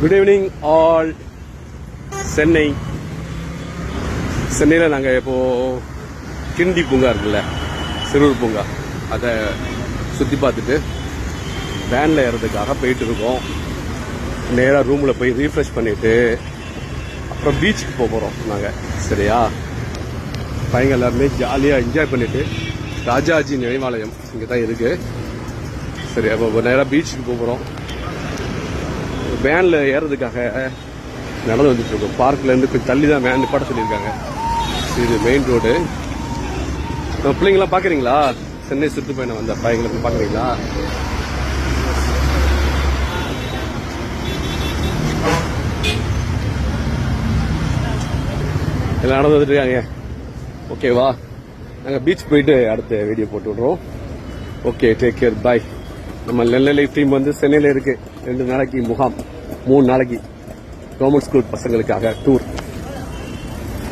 Good evening all Chennai. சென்னையில் நாங்கள் இப்போது கிண்டி பூங்கா இருக்குல்ல சிறுவர் பூங்கா. அதை சுற்றி பார்த்துட்டு வேனில் ஏறதுக்காக போயிட்டு இருக்கோம். நேராக ரூமில் போய் ரீஃப்ரெஷ் பண்ணிவிட்டு அப்புறம் பீச்சுக்கு போக போகிறோம் நாங்கள் சரியா? பையங்க எல்லாருமே ஜாலியாக என்ஜாய் பண்ணிவிட்டு ராஜாஜி நினைவாலயம் இங்கே தான் இருக்குது சரி அப்போ நேராக பீச்சுக்கு போக போகிறோம் வேனில் ஏறதுக்காக நடந்து வந்துட்டுருக்கோம். பார்க்லேருந்து கொஞ்சம் தள்ளி தான் வேன் நிப்பாட்ட சொல்லியிருக்காங்க. இது மெயின் ரோடு நம்ம பிள்ளைங்களாம் பார்க்குறீங்களா சென்னை சுற்றுப்பயணம் வந்த பையங்களை போய் பார்க்குறீங்களா எல்லாம் நடந்து வந்துட்டுருக்காங்க ஓகேவா நாங்கள் பீச் போயிட்டு அடுத்த வீடியோ போட்டு விட்றோம். ஓகே டேக் கேர் பாய் நம்ம நெல்லை டீம் வந்து சென்னையில் இருக்கு. ரெண்டு நாளைக்கு முகாம். மூணு நாளைக்கு கவர்மெண்ட் ஸ்கூல் பசங்களுக்காக டூர்